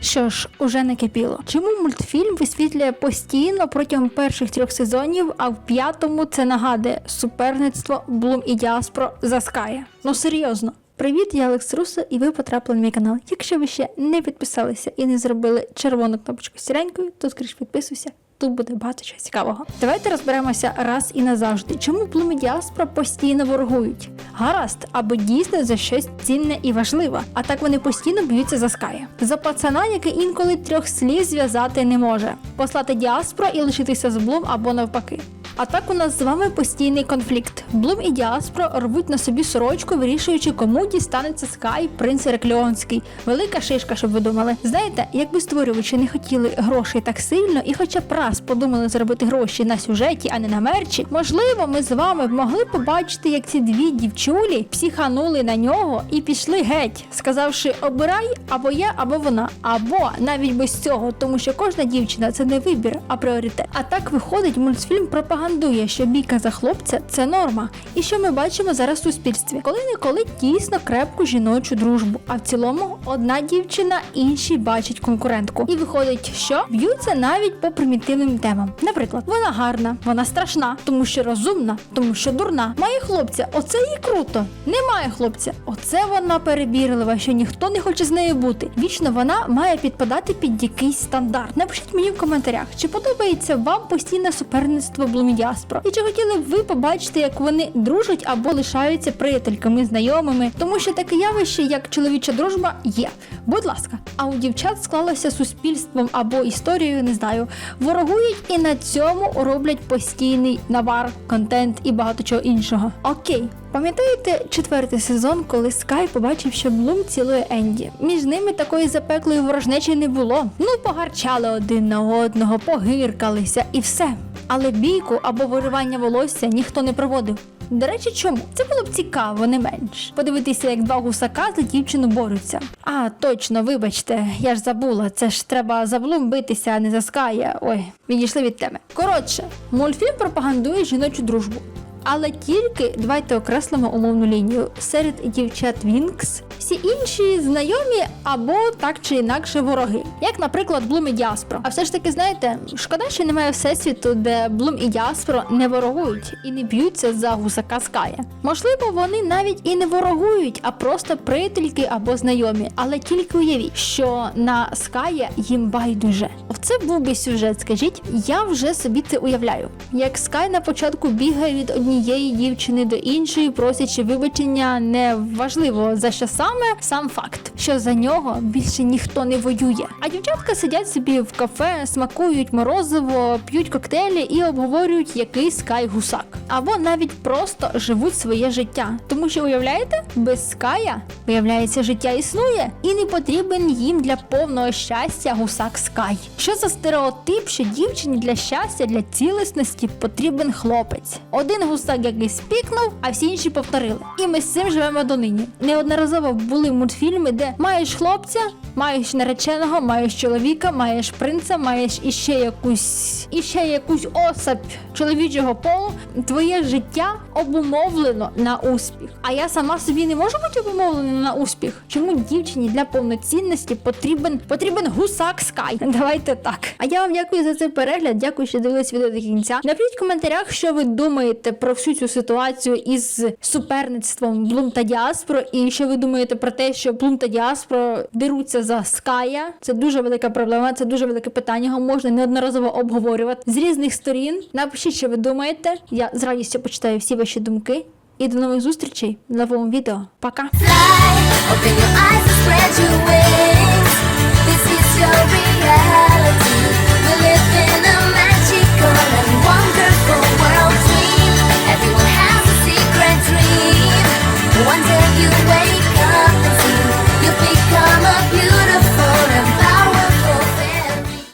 Що ж, уже не кипіло. Чому мультфільм висвітлює постійно протягом перших трьох сезонів, а в п'ятому це нагадує суперництво Блум і Діаспро за Ская? Ну серйозно. Привіт, я Алекс Русо, і ви потрапили на мій канал. Якщо ви ще не підписалися і не зробили червону кнопочку сіренькою, то скоріш підписуйся. Тут буде багато чого цікавого. Давайте розберемося раз і назавжди, чому Блум Діаспора постійно ворогують. Гаразд, або дійсно за щось цінне і важливе, а так вони постійно б'ються за Ская. За пацана, який інколи трьох слів зв'язати не може, послати діаспора і лишитися з Блум або навпаки. А так у нас з вами постійний конфлікт. Блум і Діаспро рвуть на собі сорочку, вирішуючи, кому дістанеться Скай, принц Реклеонський. Велика шишка, щоб ви думали. Знаєте, якби створювачі не хотіли грошей так сильно, і хоча б раз подумали заробити гроші на сюжеті, а не на мерчі, можливо, ми з вами б могли побачити, як ці дві дівчулі психанули на нього і пішли геть, сказавши обирай або я, або вона, або навіть без цього, тому що кожна дівчина це не вибір, а пріоритет. А так виходить, мультфільм пропагандує, що бійка за хлопця це норма. І що ми бачимо зараз в суспільстві, коли неколи дійсно крепку жіночу дружбу. А в цілому одна дівчина іншій бачить конкурентку. І виходить, що б'ються навіть по примітивним темам. Наприклад, вона гарна, вона страшна, тому що розумна, тому що дурна. Має хлопця, оце їй круто. Немає хлопця, оце вона перебірлива, що ніхто не хоче з нею бути. Вічно вона має підпадати під якийсь стандарт. Напишіть мені в коментарях, чи подобається вам постійне суперництво Блумі Діаспро? І чи хотіли б ви побачити, як вони дружать або лишаються приятельками, знайомими? Тому що таке явище, як чоловіча дружба, є. Будь ласка, а у дівчат склалося суспільством або історією, не знаю, ворогують і на цьому роблять постійний навар, контент і багато чого іншого. Окей. Пам'ятаєте четвертий сезон, коли Скай побачив, що Блум цілує Енді? Між ними такої запеклої ворожнечі не було. Ну, погарчали один на одного, погиркалися і все. Але бійку або виривання волосся ніхто не проводив. До речі, чому? Це було б цікаво, не менш. Подивитися, як два гусака за дівчину борються. А, точно, вибачте, я ж забула. Це ж треба за Блум битися, а не за Ская. Ой, відійшли від теми. Коротше, мультфільм пропагандує жіночу дружбу. Але тільки давайте окреслимо умовну лінію. Серед дівчат Вінкс всі інші знайомі або так чи інакше вороги, як, наприклад, Блум і Діаспро. А все ж таки, знаєте, шкода, що немає всесвіту, де Блум і Діаспро не ворогують і не б'ються за гусака Ская. Можливо, вони навіть і не ворогують, а просто приятельки або знайомі. Але тільки уявіть, що на Ская їм байдуже. Це був би сюжет, скажіть. Я вже собі це уявляю. Як Скай на початку бігає від однієї дівчини до іншої, просячи вибачення, не важливо за що саме, сам факт, що за нього більше ніхто не воює. А дівчатка сидять собі в кафе, смакують морозиво, п'ють коктейлі і обговорюють, який скай гусак. Або навіть просто живуть своє життя. Тому що уявляєте, без ская виявляється, життя існує і не потрібен їм для повного щастя гусак скай. Що за стереотип, що дівчині для щастя, для цілісності потрібен хлопець? Один гусак якийсь пікнув, а всі інші повторили. І ми з цим живемо донині. Неодноразово були мультфільми, де маєш хлопця, маєш нареченого, маєш чоловіка, маєш принца, маєш іще якусь іще якусь особь чоловічого полу. Твоє життя обумовлено на успіх. А я сама собі не можу бути обумовлена на успіх. Чому дівчині для повноцінності потрібен потрібен гусак Скай? Давайте так. А я вам дякую за цей перегляд. Дякую, що дивились відео до кінця. Напишіть в коментарях, що ви думаєте про всю цю ситуацію із суперництвом Блум та Діаспро, і що ви думаєте про те, що Блум та Діаспро деруться за Ская. Це дуже велика проблема, це дуже велике питання. Його можна неодноразово обговорювати з різних сторін. Напишіть, що ви думаєте. Я з радістю почитаю всі ваші думки. І до нових зустрічей в новому відео. Пока!